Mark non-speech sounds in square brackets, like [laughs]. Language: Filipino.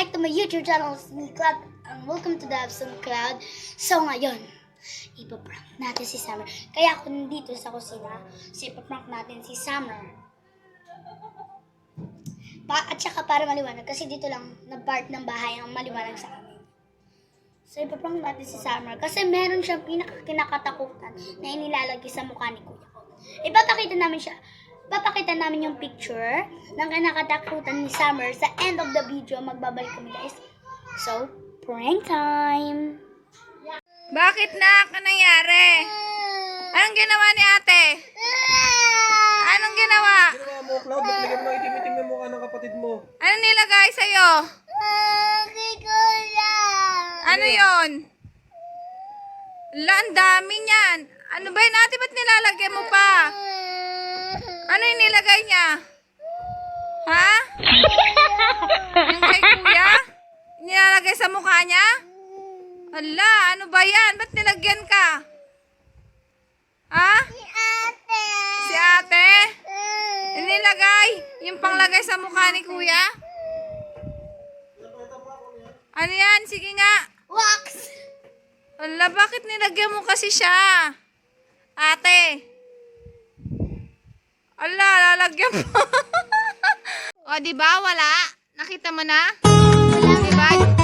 YouTube channel me, Cloud, and welcome to the Absent Cloud. So ngayon, ipaprank natin si Summer. Kaya ako nandito sa kusina, so ipaprank natin si Summer. Pa at saka para maliwanag, kasi dito lang na part ng bahay ang maliwanag sa amin. So ipaprank natin si Summer kasi meron siyang pinakakinakatakutan na inilalagay sa mukha ni Kuya ko. Ipapakita namin siya, papakita namin yung picture ng kinakatakutan ni Summer sa end of the video. Magbabalik kami guys. So, prank time! Bakit na? Anong nangyari? Anong ginawa ni ate? Anong ginawa? Ginawa mo, Cloud, ba't nilagyan mo ng itim-itim na mukha ng kapatid mo? Ano nilagay sa'yo? Ano yon? La, ang dami niyan. Ano ba yun ate? Ba't nilalagyan mo pa? Ano yung nilagay niya? Ha? Yung kay kuya? Nilalagay sa mukha niya? Ala, ano ba yan? Ba't nilagyan ka? Ha? Si ate? Nilagay? Yung panglagay sa mukha ni kuya? Ano yan? Sige nga. Wax! Ala, bakit nilagyan mo kasi siya? Ate. Ala, lalagyan mo. [laughs] o, di ba? Wala. Nakita mo na? Wala. Di ba?